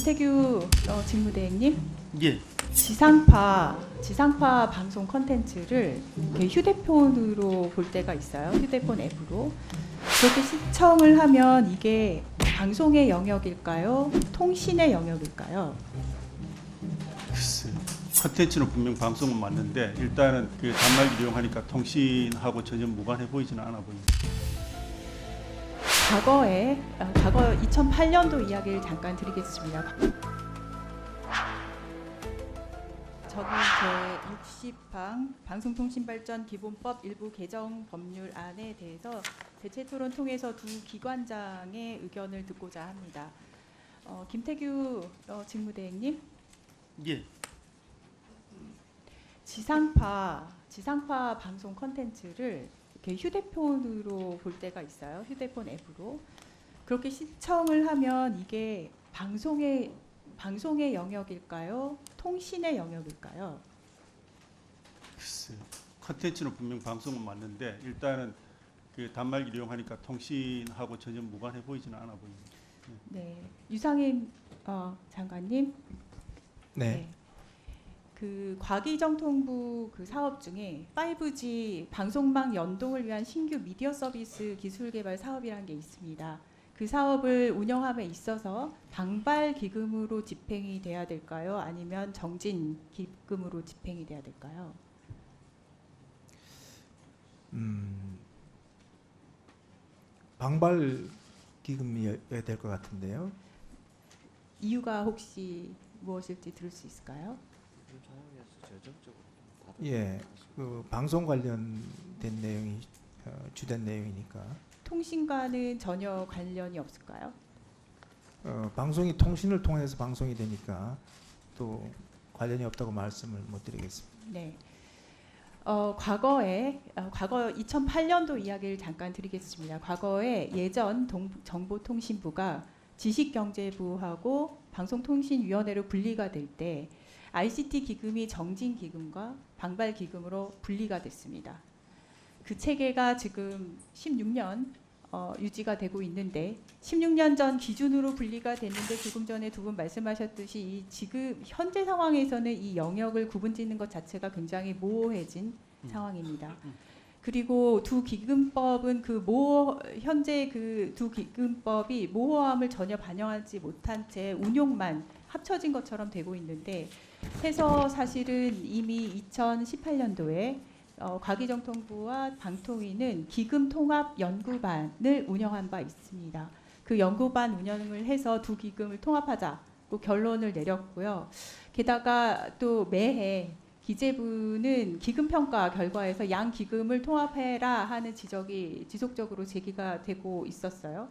김태규 어, 직무대행님 예. 지상파 지상파 방송 컨텐츠를 이렇게 휴대폰으로 볼 때가 있어요. 휴대폰 앱으로 그렇게 시청을 하면 이게 방송의 영역일까요? 통신의 영역일까요? 글쎄. 컨텐츠는 분명 방송은 맞는데 일단은 그 단말기를 이용하니까 통신하고 전혀 무관해 보이지는 않아 보입니다. 과거에 어, 과거 2008년도 이야기를 잠깐 드리겠습니다. 저는 제 60항 방송통신발전 기본법 일부 개정 법률안에 대해서 대체 토론 통해서 두 기관장의 의견을 듣고자 합니다. 어, 김태규 어, 직무대행님, 예. 지상파 지상파 방송 컨텐츠를 이렇게 휴대폰으로 볼 때가 있어요. 휴대폰 앱으로 그렇게 시청을 하면 이게 방송의 방송의 영역일까요? 통신의 영역일까요? 글쎄. 컨텐츠는 분명 방송은 맞는데 일단은 그 단말기를 이용하니까 통신하고 전혀 무관해 보이지는 않아 보입니다. 네, 유상임 어, 장관님. 네. 그 과기정통부 그 사업 중에 5G 방송망 연동을 위한 신규 미디어 서비스 기술 개발 사업이라는 게 있습니다. 그 사업을 운영함에 있어서 방발 기금으로 집행이 돼야 될까요? 아니면 정진 기금으로 집행이 돼야 될까요? 음, 방발 기금이어야 될 것 같은데요. 이유가 혹시 무엇일지 들을 수 있을까요? 예, 그 방송 관련된 내용이 어, 주된 내용이니까 통신과는 전혀 관련이 없을까요? 어, 방송이 통신을 통해서 방송이 되니까 또 관련이 없다고 말씀을 못 드리겠습니다. 네. 어, 과거에 어, 과거 2008년도 이야기를 잠깐 드리겠습니다. 과거에 예전 동, 정보통신부가 지식경제부하고 방송통신위원회로 분리가 될때 ICT 기금이 정진 기금과 방발 기금으로 분리가 됐습니다. 그 체계가 지금 16년 어, 유지가 되고 있는데 16년 전 기준으로 분리가 됐는데 조금 전에 두 분 말씀하셨듯이 이 지금 현재 상황에서는 이 영역을 구분짓는 것 자체가 굉장히 모호해진 음. 상황입니다. 음. 그리고 두 기금법은 그모 현재 그 두 기금법이 모호함을 전혀 반영하지 못한 채 운용만 합쳐진 것처럼 되고 있는데 해서 사실은 이미 2018년도에 어, 과기정통부와 방통위는 기금 통합 연구반을 운영한 바 있습니다. 그 연구반 운영을 해서 두 기금을 통합하자고 결론을 내렸고요. 게다가 또 매해 기재부는 기금 평가 결과에서 양 기금을 통합해라 하는 지적이 지속적으로 제기가 되고 있었어요.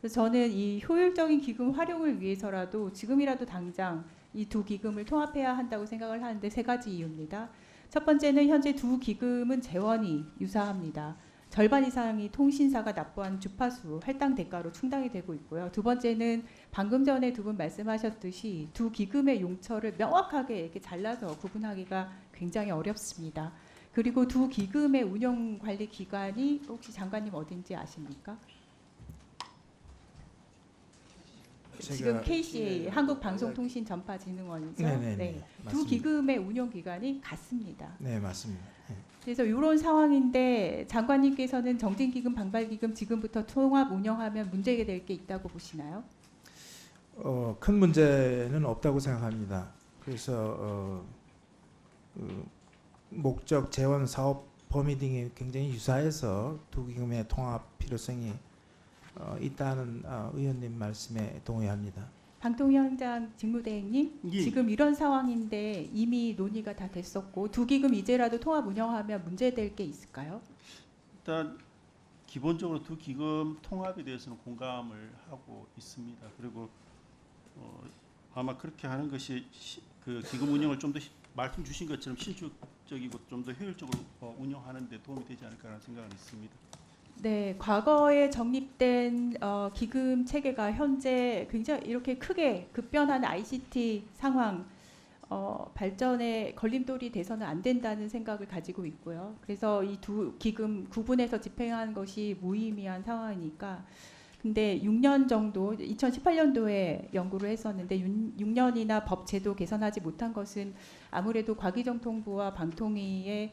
그래서 저는 이 효율적인 기금 활용을 위해서라도 지금이라도 당장 이 두 기금을 통합해야 한다고 생각을 하는데 세 가지 이유입니다. 첫 번째는 현재 두 기금은 재원이 유사합니다. 절반 이상이 통신사가 납부한 주파수 할당 대가로 충당이 되고 있고요. 두 번째는 방금 전에 두 분 말씀하셨듯이 두 기금의 용처를 명확하게 이렇게 잘라서 구분하기가 굉장히 어렵습니다. 그리고 두 기금의 운영 관리 기관이 혹시 장관님 어딘지 아십니까? 지금 KCA 한국방송통신전파진흥원이죠. 네네네. 네. 두 맞습니다. 기금의 운영 기관이 같습니다. 네, 맞습니다. 예. 그래서 이런 상황인데 장관님께서는 정진 기금, 방발 기금 지금부터 통합 운영하면 문제가 될 게 있다고 보시나요? 어, 큰 문제는 없다고 생각합니다. 그래서 어, 그 목적, 재원, 사업 범위 등이 굉장히 유사해서 두 기금의 통합 필요성이 어, 있다는 어, 의원님 말씀에 동의합니다. 방통위원장 직무대행님 예. 지금 이런 상황인데 이미 논의가 다 됐었고 두 기금 이제라도 통합 운영하면 문제될 게 있을까요? 일단 기본적으로 두 기금 통합에 대해서는 공감을 하고 있습니다. 그리고 어, 아마 그렇게 하는 것이 시, 그 기금 운영을 좀 더 말씀 주신 것처럼 신축적이고 좀 더 효율적으로 어, 운영하는 데 도움이 되지 않을까라는 생각은 있습니다. 네, 과거에 정립된 어, 기금 체계가 현재 굉장히 이렇게 크게 급변하는 ICT 상황 어, 발전에 걸림돌이 돼서는 안 된다는 생각을 가지고 있고요. 그래서 이 두 기금 구분해서 집행하는 것이 무의미한 상황이니까 근데 6년 정도 2018년도에 연구를 했었는데 6, 년이나 법 제도 개선하지 못한 것은 아무래도 과기정통부와 방통위의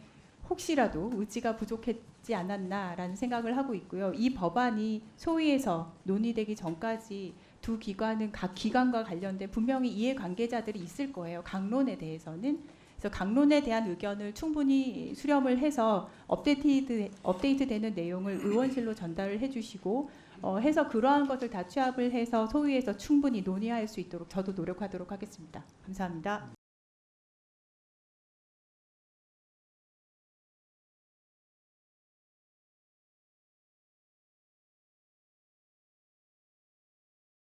혹시라도 의지가 부족했지 않았나라는 생각을 하고 있고요. 이 법안이 소위에서 논의되기 전까지 두 기관은 각 기관과 관련된 분명히 이해 관계자들이 있을 거예요. 강론에 대해서는 그래서 강론에 대한 의견을 충분히 수렴을 해서 업데이트 업데이트되는 내용을 의원실로 전달을 해주시고 어, 해서 그러한 것을 다 취합을 해서 소위에서 충분히 논의할 수 있도록 저도 노력하도록 하겠습니다. 감사합니다.